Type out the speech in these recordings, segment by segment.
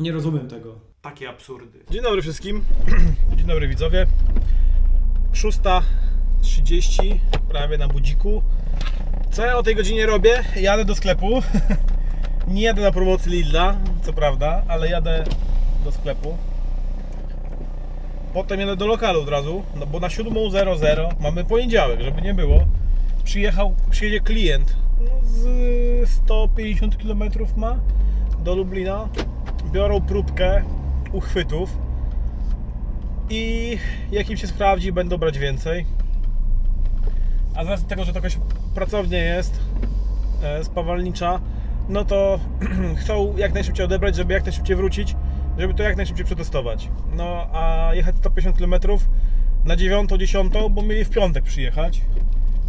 Nie rozumiem tego. Takie absurdy. Dzień dobry wszystkim. Dzień dobry widzowie. 6.30, prawie na budziku. Co ja o tej godzinie robię? Jadę do sklepu. Nie jadę na promocji Lidla, co prawda, ale jadę do sklepu. Potem jadę do lokalu od razu, no bo na 7.00 mamy poniedziałek, żeby nie było. Przyjechał, przyjedzie klient no z 150 km ma do Lublina. Biorą próbkę uchwytów i jak im się sprawdzi, będą brać więcej. A z racji tego, że to jakaś pracownia jest e, spawalnicza, no to chcą jak najszybciej odebrać, żeby jak najszybciej wrócić, żeby to jak najszybciej przetestować. No a jechać 150 km na 9, 10, bo mieli w piątek przyjechać,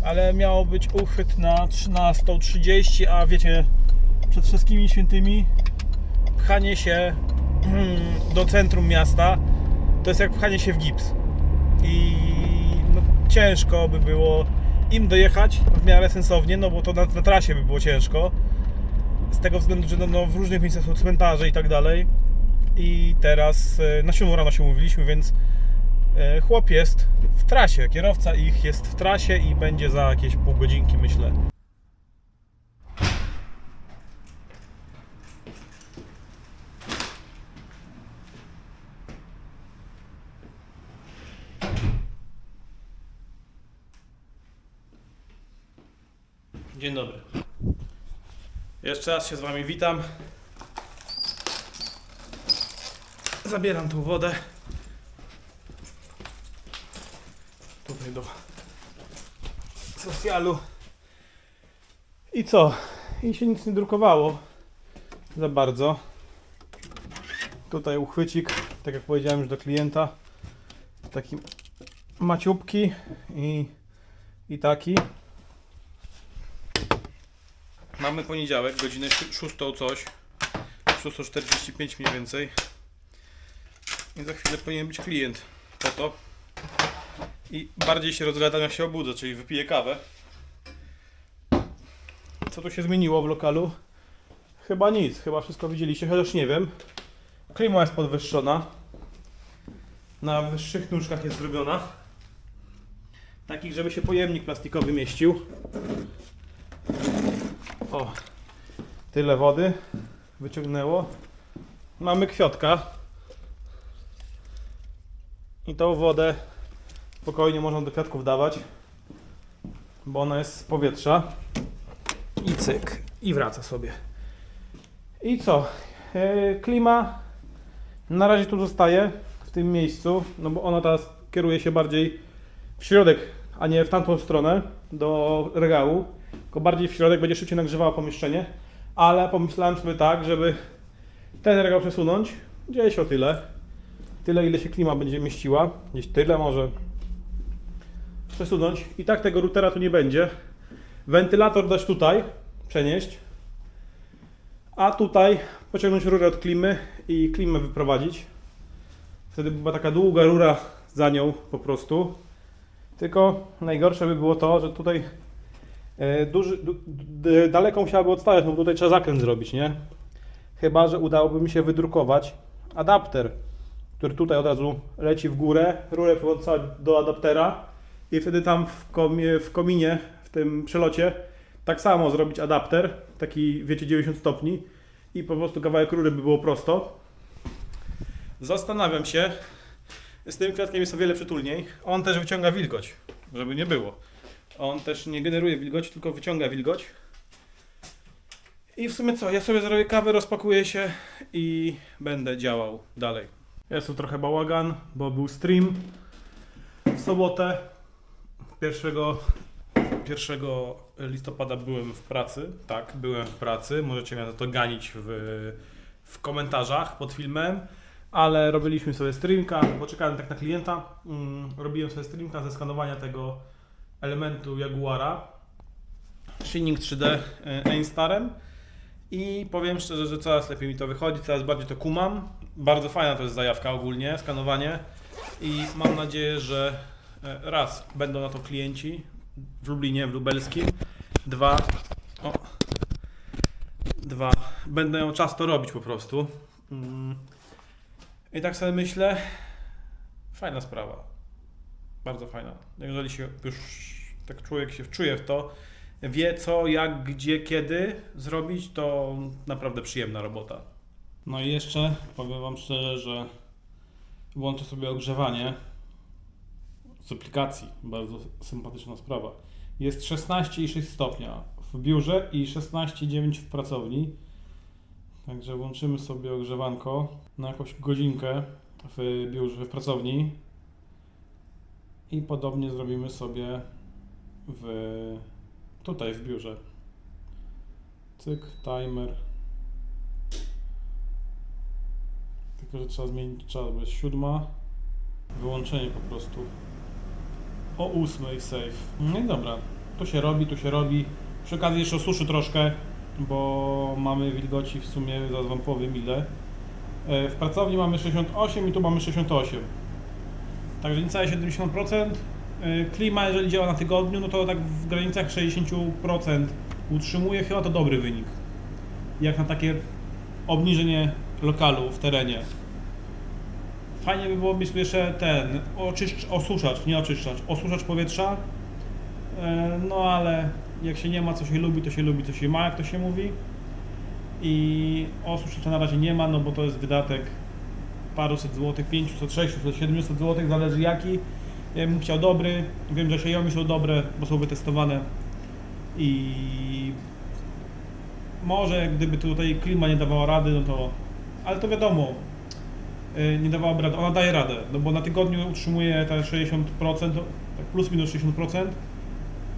ale miało być uchwyt na 13.30, a wiecie, przed wszystkimi świętymi pchanie się do centrum miasta to jest jak pchanie się w gips. I no, ciężko by było im dojechać w miarę sensownie, no bo to na, na trasie by było ciężko. Z tego względu, że no, no, w różnych miejscach są cmentarze i tak dalej. I teraz e, na 7 rano się umówiliśmy, więc e, chłop jest w trasie. Kierowca ich jest w trasie i będzie za jakieś pół godzinki, myślę. Dzień dobry. Jeszcze raz się z Wami witam. Zabieram tą wodę. Tutaj do socjalu. I co? I się nic nie drukowało za bardzo. Tutaj uchwycik, tak jak powiedziałem już do klienta. Taki maciupki i, i taki. Mamy poniedziałek, godzinę 6 coś. 6.45 mniej więcej. I za chwilę powinien być klient po to. I bardziej się rozgadam jak się obudzę, czyli wypiję kawę. Co tu się zmieniło w lokalu? Chyba nic, chyba wszystko widzieliście, chociaż nie wiem. Klima jest podwyższona. Na wyższych nóżkach jest zrobiona. Takich, żeby się pojemnik plastikowy mieścił. O, tyle wody wyciągnęło. Mamy kwiatka. I tą wodę spokojnie można do kwiatków dawać, bo ona jest z powietrza. I cyk, i wraca sobie. I co? E, Klima na razie tu zostaje w tym miejscu, no bo ona teraz kieruje się bardziej w środek, a nie w tamtą stronę do regału tylko bardziej w środek będzie szybciej nagrzewała pomieszczenie, ale pomyślałem sobie tak, żeby ten regał przesunąć gdzieś o tyle, tyle ile się klima będzie mieściła, gdzieś tyle może przesunąć i tak tego routera tu nie będzie. Wentylator dać tutaj, przenieść, a tutaj pociągnąć rurę od klimy i klimę wyprowadzić. Wtedy była taka długa rura za nią po prostu. Tylko najgorsze by było to, że tutaj Duży, du, d, daleko musiałaby odstawać, no bo tutaj trzeba zakręt zrobić, nie? Chyba, że udałoby mi się wydrukować adapter, który tutaj od razu leci w górę, rurę przyłączać do adaptera i wtedy tam w, w kominie, w tym przelocie, tak samo zrobić adapter, taki wiecie 90 stopni i po prostu kawałek rury by było prosto. Zastanawiam się, z tym kwiatkiem jest o wiele przytulniej. On też wyciąga wilgoć, żeby nie było. On też nie generuje wilgoci, tylko wyciąga wilgoć. I w sumie co? Ja sobie zrobię kawę, rozpakuję się i będę działał dalej. Jest tu trochę bałagan, bo był stream w sobotę. 1, 1 listopada byłem w pracy. Tak, byłem w pracy. Możecie mnie za to ganić w, w komentarzach pod filmem. Ale robiliśmy sobie streamka, bo czekałem tak na klienta. Mm, robiłem sobie streamka ze skanowania tego elementu Jaguara Shining 3D e, Ainstarem i powiem szczerze, że coraz lepiej mi to wychodzi, coraz bardziej to kumam. Bardzo fajna to jest zajawka ogólnie, skanowanie i mam nadzieję, że e, raz będą na to klienci w Lublinie, w Lubelskim, dwa, o, dwa, będę miał czas to robić po prostu, Mm. I tak sobie myślę, fajna sprawa. Bardzo fajna. Jeżeli się już tak człowiek się wczuje w to, wie co, jak, gdzie, kiedy zrobić, to naprawdę przyjemna robota. No i jeszcze powiem Wam szczerze, że włączę sobie ogrzewanie z aplikacji. Bardzo sympatyczna sprawa. Jest 16,6 stopnia w biurze i 16,9 w pracowni. Także włączymy sobie ogrzewanko na jakąś godzinkę w biurze, w pracowni. I podobnie zrobimy sobie w, tutaj w biurze. Cyk, timer. Tylko, że trzeba zmienić czas, bo jest siódma. Wyłączenie po prostu. O ósmej save. No i dobra. Tu się robi, tu się robi. Przy okazji jeszcze osuszy troszkę, bo mamy wilgoci w sumie, zaraz wam powiem ile. E, W pracowni mamy 68 i tu mamy 68. Także niecałe 70%. E, Klima, jeżeli działa na tygodniu, no to tak w granicach 60% utrzymuje. Chyba to dobry wynik. Jak na takie obniżenie lokalu w terenie. Fajnie by było mieć jeszcze ten oczyszcz, osuszacz, nie oczyszczacz, osuszacz powietrza. E, No ale jak się nie ma, co się lubi, to się lubi, co się ma, jak to się mówi. I osuszacza na razie nie ma, no bo to jest wydatek paruset złotych, 500, 600, 700 złotych, zależy jaki. Ja bym chciał dobry, wiem, że Xiaomi są dobre, bo są wytestowane. I może gdyby tutaj klima nie dawała rady, no to... Ale to wiadomo, y, nie dawałaby rady. Ona daje radę, no bo na tygodniu utrzymuje te 60%, tak plus minus 60%.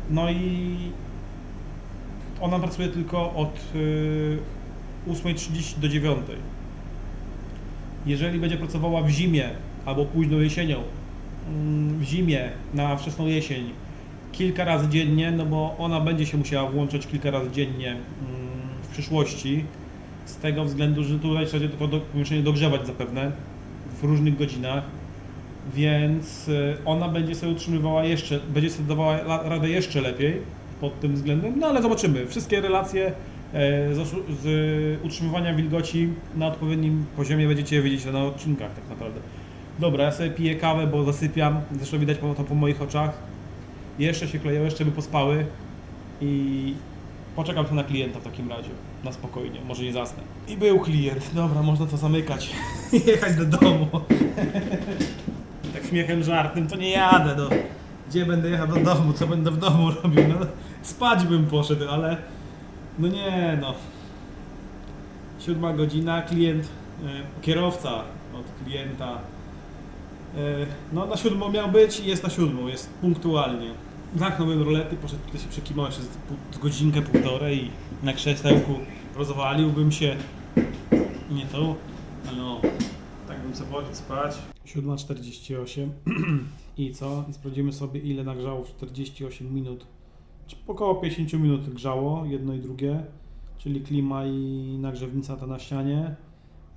No i ona pracuje tylko od y, 8.30 do 9.00. Jeżeli będzie pracowała w zimie albo późną jesienią, mm, w zimie, na wczesną jesień, kilka razy dziennie, no bo ona będzie się musiała włączać kilka razy dziennie mm, w przyszłości, z tego względu, że tutaj trzeba to do- pomieszczenie dogrzewać zapewne w różnych godzinach, więc y, ona będzie sobie utrzymywała jeszcze, będzie sobie dawała radę jeszcze lepiej pod tym względem, no ale zobaczymy. Wszystkie relacje e, z, osu- z utrzymywania wilgoci na odpowiednim poziomie będziecie wiedzieć na odcinkach tak naprawdę. Dobra, ja sobie piję kawę, bo zasypiam, zresztą widać po- to po moich oczach. Jeszcze się kleją, jeszcze by pospały i poczekam tu na klienta w takim razie, na spokojnie, może nie zasnę. I był klient, dobra, można to zamykać i jechać do domu. tak śmiechem żartym, to nie jadę, no. Gdzie będę jechał do domu, co będę w domu robił, no. Spać bym poszedł, ale no nie, no. Siódma godzina, klient, e, kierowca od klienta. E, no na siódmą miał być i jest na siódmą, jest punktualnie. Zamknąłem rolety, poszedł tutaj się przekimał jeszcze z, z godzinkę, półtorej i na krzesełku rozwaliłbym się. Nie to, ale no, tak bym sobie poszedł spać. 7.48 i co? I sprawdzimy sobie ile nagrzało w 48 minut. Około 50 minut grzało jedno i drugie, czyli klima i nagrzewnica ta na ścianie.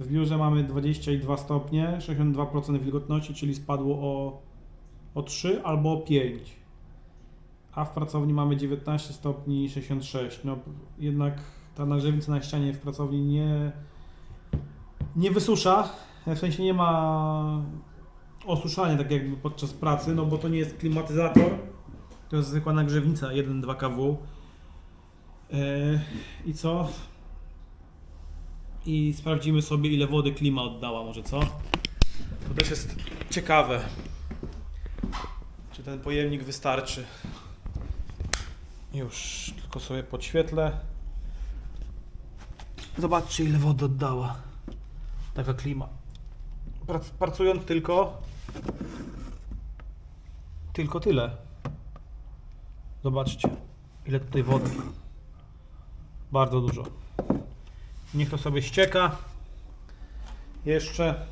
W biurze mamy 22 stopnie, 62% wilgotności, czyli spadło o, o 3 albo o 5. A w pracowni mamy 19 stopni i 66. No jednak ta nagrzewnica na ścianie w pracowni nie, nie wysusza, w sensie nie ma osuszania tak jakby podczas pracy, no bo to nie jest klimatyzator, to jest zwykła nagrzewnica 1-2 kW. Yy, I co? I sprawdzimy sobie ile wody klima oddała może, co? To też jest ciekawe. Czy ten pojemnik wystarczy? Już tylko sobie podświetlę. Zobaczcie ile wody oddała. Taka klima. Prac, pracując tylko tylko tyle. Zobaczcie, ile tutaj wody. Bardzo dużo. Niech to sobie ścieka. Jeszcze.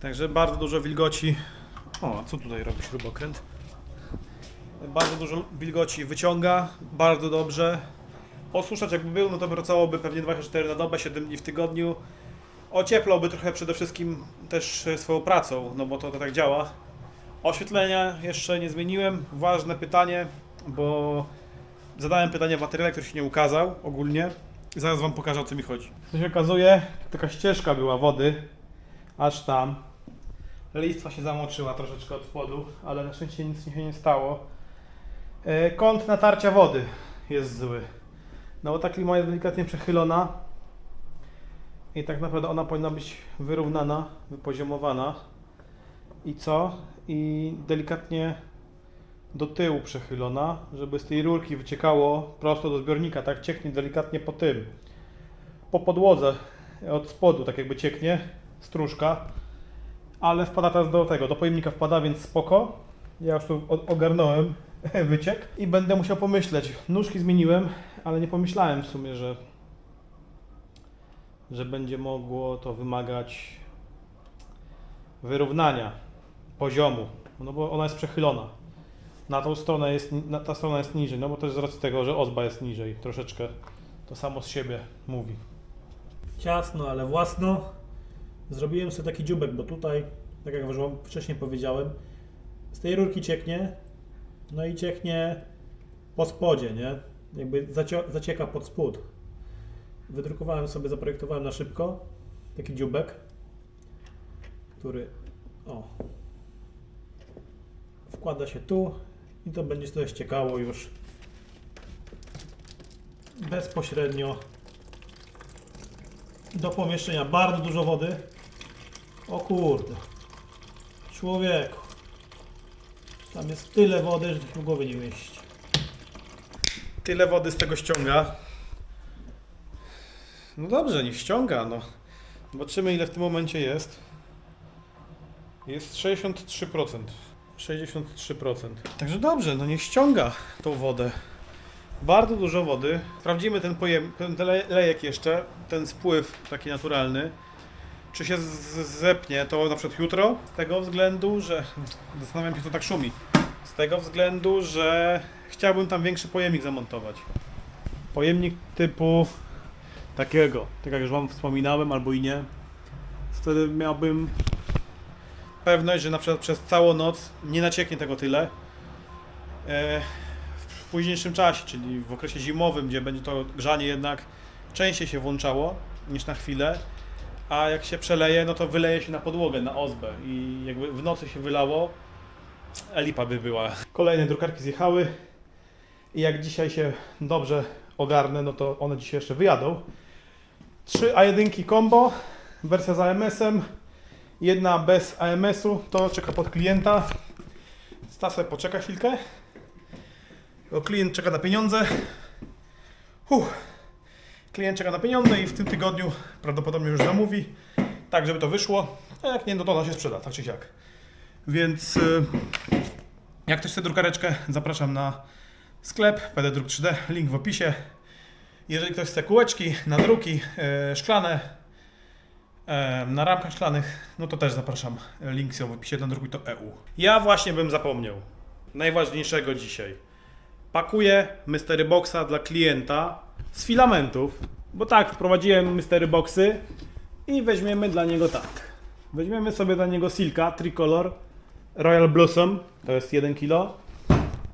Także bardzo dużo wilgoci. O, co tutaj robi śrubokręt? Bardzo dużo wilgoci wyciąga. Bardzo dobrze. Osuszać jakby był, no to pracowałoby pewnie 24 na dobę, 7 dni w tygodniu. Ocieplałby trochę przede wszystkim też swoją pracą, no bo to, to tak działa. Oświetlenia jeszcze nie zmieniłem. Ważne pytanie, bo zadałem pytanie w materiale, który się nie ukazał ogólnie. Zaraz wam pokażę o co mi chodzi. To się okazuje, taka ścieżka była wody, aż tam. Listwa się zamoczyła troszeczkę od spodu, ale na szczęście nic się nie stało. E, Kąt natarcia wody jest zły. No bo ta klima jest delikatnie przechylona i tak naprawdę ona powinna być wyrównana, wypoziomowana. I co? I delikatnie do tyłu przechylona, żeby z tej rurki wyciekało prosto do zbiornika, tak cieknie delikatnie po tym, po podłodze, od spodu tak jakby cieknie, stróżka, ale wpada teraz do tego, do pojemnika wpada, więc spoko. Ja już tu ogarnąłem wyciek i będę musiał pomyśleć. Nóżki zmieniłem, ale nie pomyślałem w sumie, że że będzie mogło to wymagać wyrównania poziomu, no bo ona jest przechylona. Na tą stronę jest, na, ta strona jest niżej, no bo też z racji tego, że ozba jest niżej, troszeczkę to samo z siebie mówi. Ciasno, ale własno. Zrobiłem sobie taki dziubek, bo tutaj, tak jak wam wcześniej powiedziałem, z tej rurki cieknie, no i cieknie po spodzie, nie? Jakby zacieka pod spód. Wydrukowałem sobie, zaprojektowałem na szybko taki dziubek, który o, wkłada się tu i to będzie sobie ściekało już bezpośrednio do pomieszczenia. Bardzo dużo wody. O kurde. Człowieku. Tam jest tyle wody, że to w głowie nie mieści. Tyle wody z tego ściąga. No dobrze, niech ściąga, no. Zobaczymy ile w tym momencie jest. Jest 63%. 63%. Także dobrze, no niech ściąga tą wodę. Bardzo dużo wody. Sprawdzimy ten, pojem, ten le- lejek jeszcze, ten spływ taki naturalny. Czy się zepnie to na przykład jutro? Z tego względu, że. Zastanawiam się, co tak szumi. Z tego względu, że chciałbym tam większy pojemnik zamontować. Pojemnik typu takiego, tak jak już Wam wspominałem, albo i nie. Wtedy miałbym pewność, że na przykład przez całą noc nie nacieknie tego tyle. E, w późniejszym czasie, czyli w okresie zimowym, gdzie będzie to grzanie jednak częściej się włączało niż na chwilę, a jak się przeleje, no to wyleje się na podłogę, na ozbę i jakby w nocy się wylało, a lipa by była. Kolejne drukarki zjechały i jak dzisiaj się dobrze ogarnę, no to one dzisiaj jeszcze wyjadą. Trzy A1 combo, wersja z AMS-em, jedna bez AMS-u, to czeka pod klienta. Stasę poczeka chwilkę. Bo klient czeka na pieniądze. Huh. Klient czeka na pieniądze i w tym tygodniu prawdopodobnie już zamówi, tak żeby to wyszło. A jak nie, no to ona się sprzeda, tak czy siak. Więc y, jak ktoś chce drukareczkę, zapraszam na sklep PD Druk 3D, link w opisie. Jeżeli ktoś chce kółeczki, nadruki e, szklane, na ramkach szklanych, no to też zapraszam. Link są w opisie, nadrukuj to EU. Ja właśnie bym zapomniał najważniejszego dzisiaj. Pakuję mystery boxa dla klienta z filamentów, bo tak, wprowadziłem mystery boxy i weźmiemy dla niego tak. Weźmiemy sobie dla niego Silka Tricolor Royal Blossom, to jest 1 kg.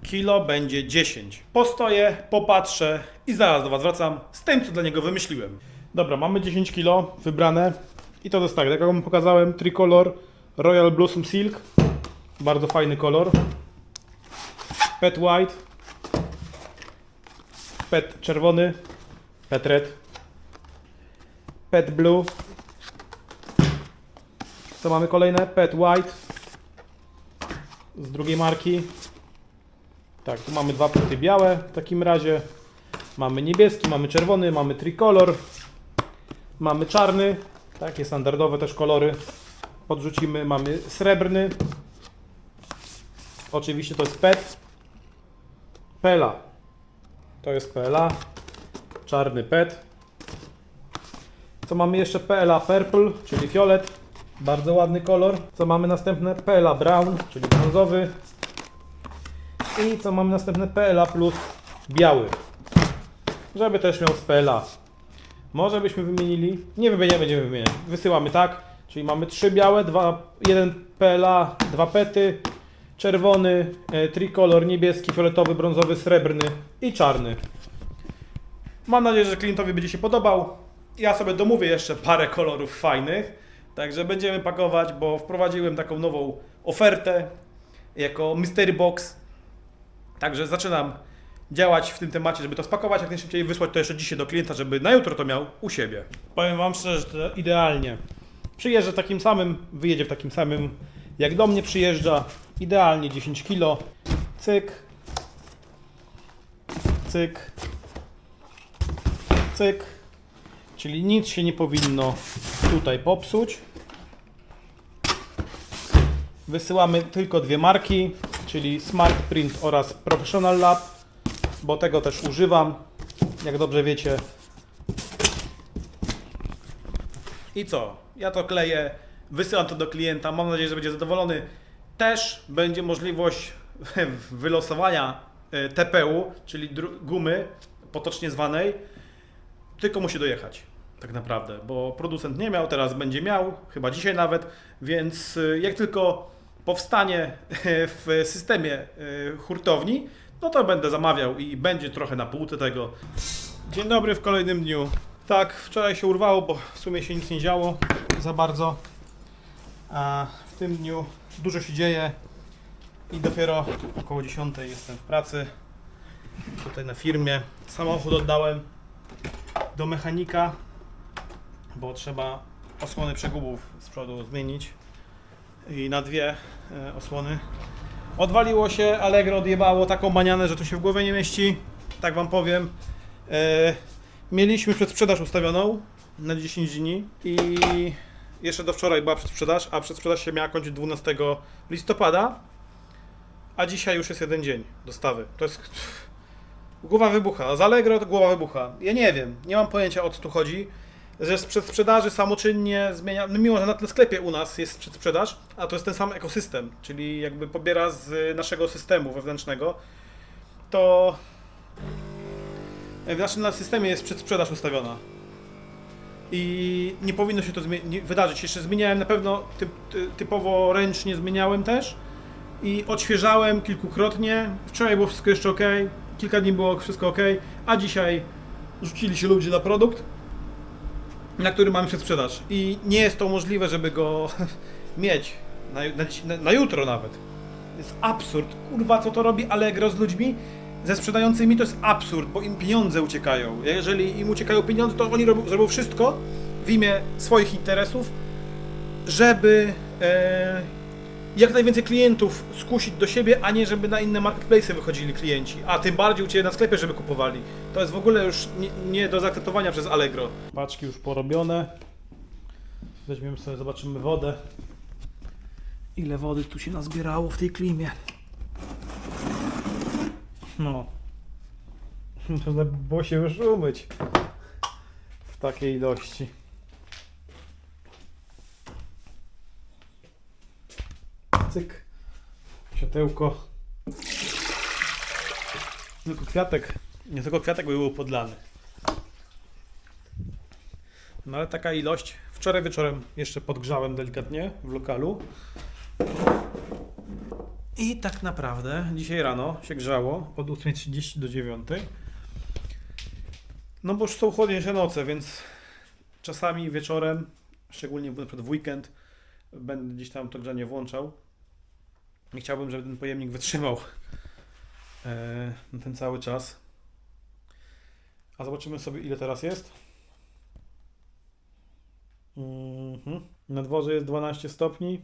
Kilo będzie 10. Postoję, popatrzę i zaraz do Was wracam z tym, co dla niego wymyśliłem. Dobra, mamy 10 kg wybrane i to jest tak, jak Wam pokazałem, Tricolor Royal Blossom Silk. Bardzo fajny kolor. Pet White. Pet czerwony. Pet red. Pet blue. Co mamy kolejne? Pet white. Z drugiej marki. Tak, tu mamy dwa pety białe w takim razie. Mamy niebieski, mamy czerwony, mamy tricolor. Mamy czarny. Takie standardowe też kolory. Podrzucimy. Mamy srebrny. Oczywiście to jest pet. Pela. To jest PLA. Czarny PET. Co mamy jeszcze? PLA Purple, czyli fiolet. Bardzo ładny kolor. Co mamy następne? PLA Brown, czyli brązowy. I co mamy następne? PLA Plus biały. Żeby też miał z PLA. Może byśmy wymienili? Nie wymieniamy, będziemy wymieniać. Wysyłamy tak. Czyli mamy trzy białe, dwa, jeden PLA, dwa pety, czerwony, e, trikolor, niebieski, fioletowy, brązowy, srebrny i czarny. Mam nadzieję, że klientowi będzie się podobał. Ja sobie domówię jeszcze parę kolorów fajnych, także będziemy pakować, bo wprowadziłem taką nową ofertę jako Mystery Box. Także zaczynam działać w tym temacie, żeby to spakować jak najszybciej wysłać to jeszcze dzisiaj do klienta, żeby na jutro to miał u siebie. Powiem Wam szczerze, że to idealnie. Przyjeżdża takim samym, wyjedzie w takim samym, jak do mnie przyjeżdża. Idealnie 10 kg. Cyk. Cyk. Cyk. Czyli nic się nie powinno tutaj popsuć. Wysyłamy tylko dwie marki, czyli Smart Print oraz Professional Lab, bo tego też używam, jak dobrze wiecie. I co? Ja to kleję, wysyłam to do klienta, mam nadzieję, że będzie zadowolony. Też będzie możliwość wylosowania e, TPU, czyli gumy potocznie zwanej, tylko musi dojechać. Tak naprawdę, bo producent nie miał, teraz będzie miał, chyba dzisiaj nawet, więc y, jak tylko powstanie w systemie y, hurtowni, no to będę zamawiał i będzie trochę na półce tego. Dzień dobry w kolejnym dniu. Tak, wczoraj się urwało, bo w sumie się nic nie działo za bardzo. A w tym dniu dużo się dzieje i dopiero około 10 jestem w pracy. Tutaj na firmie. Samochód oddałem do mechanika, bo trzeba osłony przegubów z przodu zmienić i na dwie e, osłony. Odwaliło się, Allegro odjebało taką manianę, że to się w głowie nie mieści. Tak wam powiem. E, mieliśmy przedsprzedaż ustawioną na 10 dni i jeszcze do wczoraj była przedsprzedaż, a przedsprzedaż się miała kończyć 12 listopada, a dzisiaj już jest jeden dzień dostawy. To jest Głowa wybucha. Z Allegro to głowa wybucha. Ja nie wiem, nie mam pojęcia o co tu chodzi. Że z przedsprzedaży samoczynnie zmienia, no mimo że na tle sklepie u nas jest przedsprzedaż, a to jest ten sam ekosystem, czyli jakby pobiera z naszego systemu wewnętrznego, to w naszym systemie jest przedsprzedaż ustawiona. I nie powinno się to wydarzyć. Jeszcze zmieniałem na pewno typ, ty, typowo ręcznie zmieniałem też i odświeżałem kilkukrotnie. Wczoraj było wszystko jeszcze ok, kilka dni było wszystko ok, a dzisiaj rzucili się ludzie na produkt, na który mamy przedsprzedaż. I nie jest to możliwe, żeby go mieć na, na, na jutro nawet. jest absurd. Kurwa, co to robi Allegro z ludźmi? Ze sprzedającymi to jest absurd, bo im pieniądze uciekają. Jeżeli im uciekają pieniądze, to oni robią, zrobią wszystko w imię swoich interesów, żeby e, jak najwięcej klientów skusić do siebie, a nie żeby na inne marketplace wychodzili klienci, a tym bardziej u Ciebie na sklepie, żeby kupowali. To jest w ogóle już nie, nie do zaakceptowania przez Allegro. Paczki już porobione. Weźmiemy sobie, zobaczymy wodę. Ile wody tu się nazbierało w tej klimie. No. Można by było się już umyć w takiej ilości. Cyk. Światełko. Tylko kwiatek. Nie tylko kwiatek by był podlany. No ale taka ilość. Wczoraj wieczorem jeszcze podgrzałem delikatnie w lokalu. I tak naprawdę dzisiaj rano się grzało od 8.30 do 9.00. No bo już są chłodniejsze noce, więc czasami wieczorem, szczególnie na przykład w weekend, będę gdzieś tam to grzanie włączał. Nie chciałbym, żeby ten pojemnik wytrzymał e, ten cały czas. A zobaczymy sobie, ile teraz jest. Mhm. Na dworze jest 12 stopni.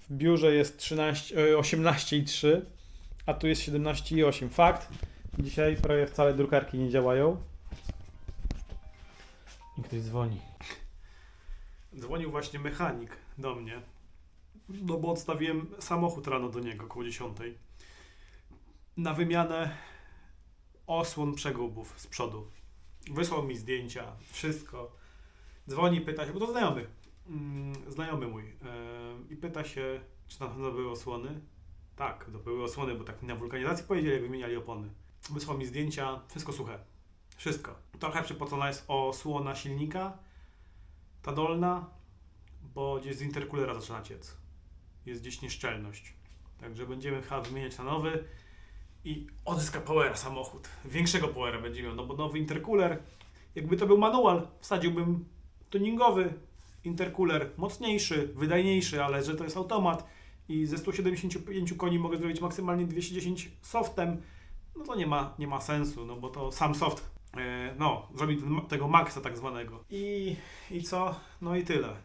W biurze jest 13, e, 18,3, a tu jest 17,8. Fakt. Dzisiaj prawie wcale drukarki nie działają. I ktoś dzwoni. Dzwonił właśnie mechanik do mnie. No bo odstawiłem samochód rano do niego około 10. Na wymianę osłon przegubów z przodu. Wysłał mi zdjęcia, wszystko. Dzwoni, pyta się, bo to znajomy, mm, znajomy mój. Yy, I pyta się, czy na pewno były osłony. Tak, to były osłony, bo tak na wulkanizacji powiedzieli, jak wymieniali opony. Wysłał mi zdjęcia, wszystko suche. Wszystko. Trochę przypocona jest osłona silnika, ta dolna, bo gdzieś z interkulera zaczyna ciec. Jest gdzieś nieszczelność. Także będziemy chyba wymieniać na nowy i odzyska powera samochód. Większego powera będzie miał, no bo nowy intercooler, jakby to był manual, wsadziłbym tuningowy intercooler, mocniejszy, wydajniejszy, ale że to jest automat i ze 175 koni mogę zrobić maksymalnie 210 softem, no to nie ma, nie ma sensu, no bo to sam soft, e, no, zrobi tego maxa tak zwanego. I, I co? No i tyle.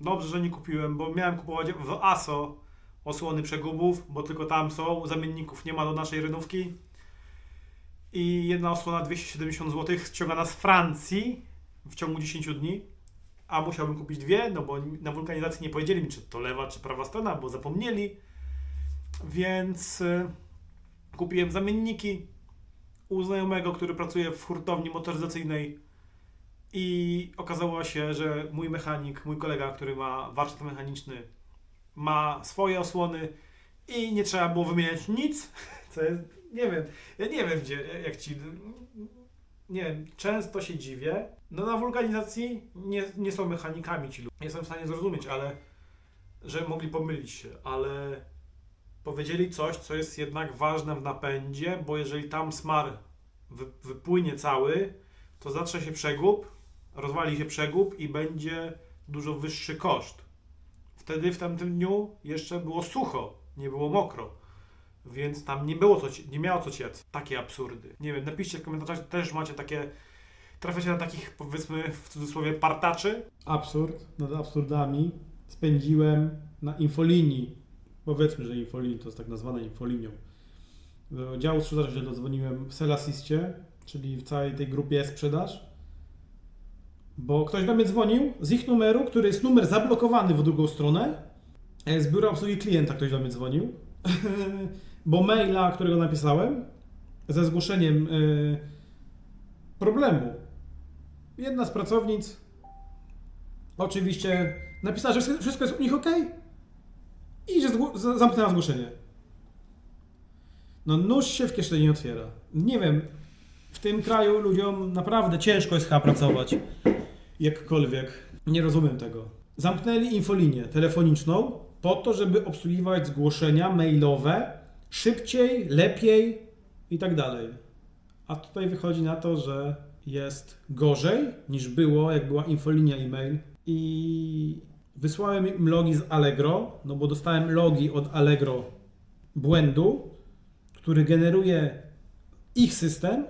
Dobrze, że nie kupiłem, bo miałem kupować w ASO osłony przegubów, bo tylko tam są, zamienników nie ma do naszej rynówki. I jedna osłona 270 zł ściągana z Francji w ciągu 10 dni. A musiałbym kupić dwie, no bo na wulkanizacji nie powiedzieli mi, czy to lewa, czy prawa strona, bo zapomnieli. Więc y, kupiłem zamienniki u znajomego, który pracuje w hurtowni motoryzacyjnej. I okazało się, że mój mechanik, mój kolega, który ma warsztat mechaniczny, ma swoje osłony i nie trzeba było wymieniać nic, co jest, nie wiem, ja nie wiem gdzie, jak ci, nie wiem, często się dziwię, no na wulkanizacji nie, nie są mechanikami ci ludzie, jestem w stanie zrozumieć, ale, że mogli pomylić się, ale powiedzieli coś, co jest jednak ważne w napędzie, bo jeżeli tam smar wy, wypłynie cały, to zatrze się przegub, rozwali się przegub i będzie dużo wyższy koszt. Wtedy w tamtym dniu jeszcze było sucho, nie było mokro. Więc tam nie było co, nie miało co ciec. Takie absurdy. Nie wiem, napiszcie w komentarzach, też macie takie, trafiacie na takich powiedzmy w cudzysłowie partaczy. absurd nad absurdami spędziłem na infolinii. Powiedzmy, że infolinii to jest tak nazwana infolinią. Do działu sprzedaży się dodzwoniłem w Selasiscie, czyli w całej tej grupie sprzedaż. Bo ktoś do mnie dzwonił z ich numeru, który jest numer zablokowany w drugą stronę. E, Z biura obsługi klienta ktoś do mnie dzwonił. bo maila, którego napisałem, ze zgłoszeniem y, problemu. Jedna z pracownic Oczywiście napisała, że wszystko jest u nich ok i że zamknęła zgłoszenie. No nóż się w kieszeni nie otwiera. Nie wiem, w tym kraju ludziom naprawdę ciężko jest chyba pracować. Jakkolwiek. Nie rozumiem tego. Zamknęli infolinię telefoniczną po to, żeby obsługiwać zgłoszenia mailowe szybciej, lepiej i tak dalej. A tutaj wychodzi na to, że jest gorzej niż było, jak była infolinia e-mail. I wysłałem im logi z Allegro, no bo dostałem logi od Allegro błędu, który generuje ich system.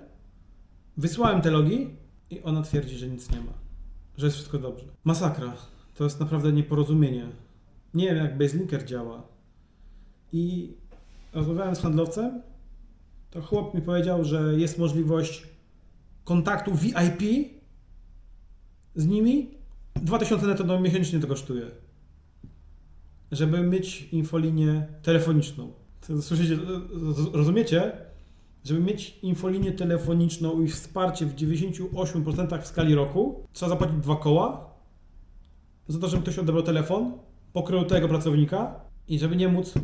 Wysłałem te logi i ona twierdzi, że nic nie ma, że jest wszystko dobrze. Masakra. To jest naprawdę nieporozumienie. Nie wiem, jak Baselinker działa. I rozmawiałem z handlowcem, to chłop mi powiedział, że jest możliwość kontaktu VIP z nimi. 2000 netto miesięcznie to kosztuje. Żeby mieć infolinię telefoniczną. Słyszycie, rozumiecie? Żeby mieć infolinię telefoniczną i wsparcie w 98% w skali roku, trzeba zapłacić dwa koła za to, żeby ktoś odebrał telefon, pokrył tego pracownika i żeby nie móc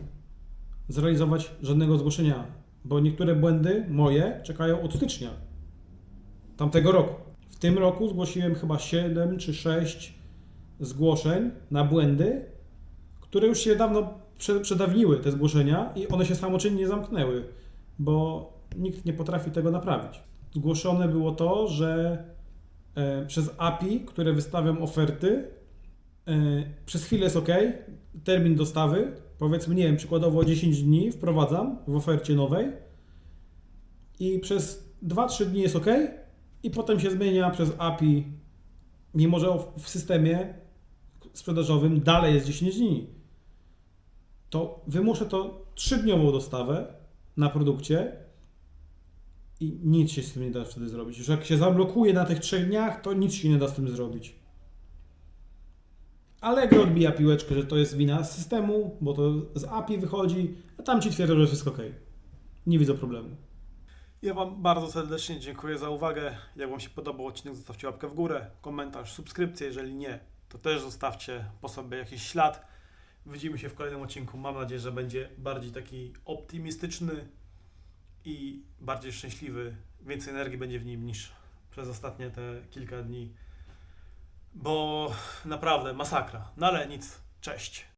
zrealizować żadnego zgłoszenia, bo niektóre błędy moje czekają od stycznia tamtego roku. W tym roku zgłosiłem chyba 7 czy 6 zgłoszeń na błędy, które już się dawno prze- przedawniły, te zgłoszenia, i one się samoczynnie zamknęły, bo nikt nie potrafi tego naprawić. Zgłoszone było to, że e, przez API, które wystawiam oferty, e, przez chwilę jest ok, termin dostawy, powiedzmy, nie wiem, przykładowo 10 dni wprowadzam w ofercie nowej i przez 2-3 dni jest ok, i potem się zmienia przez API, mimo że w systemie sprzedażowym dalej jest 10 dni. To wymuszę to 3-dniową dostawę na produkcie i nic się z tym nie da wtedy zrobić. Już jak się zablokuje na tych 3 dniach, to nic się nie da z tym zrobić. Allegro odbija piłeczkę, że to jest wina systemu, bo to z API wychodzi, a tam ci twierdzą, że wszystko ok. Nie widzę problemu. Ja Wam bardzo serdecznie dziękuję za uwagę. Jak Wam się podobał odcinek, zostawcie łapkę w górę, komentarz, subskrypcję. Jeżeli nie, to też zostawcie po sobie jakiś ślad. Widzimy się w kolejnym odcinku. Mam nadzieję, że będzie bardziej taki optymistyczny i bardziej szczęśliwy. Więcej energii będzie w nim niż przez ostatnie te kilka dni. Bo naprawdę masakra. No ale nic. Cześć.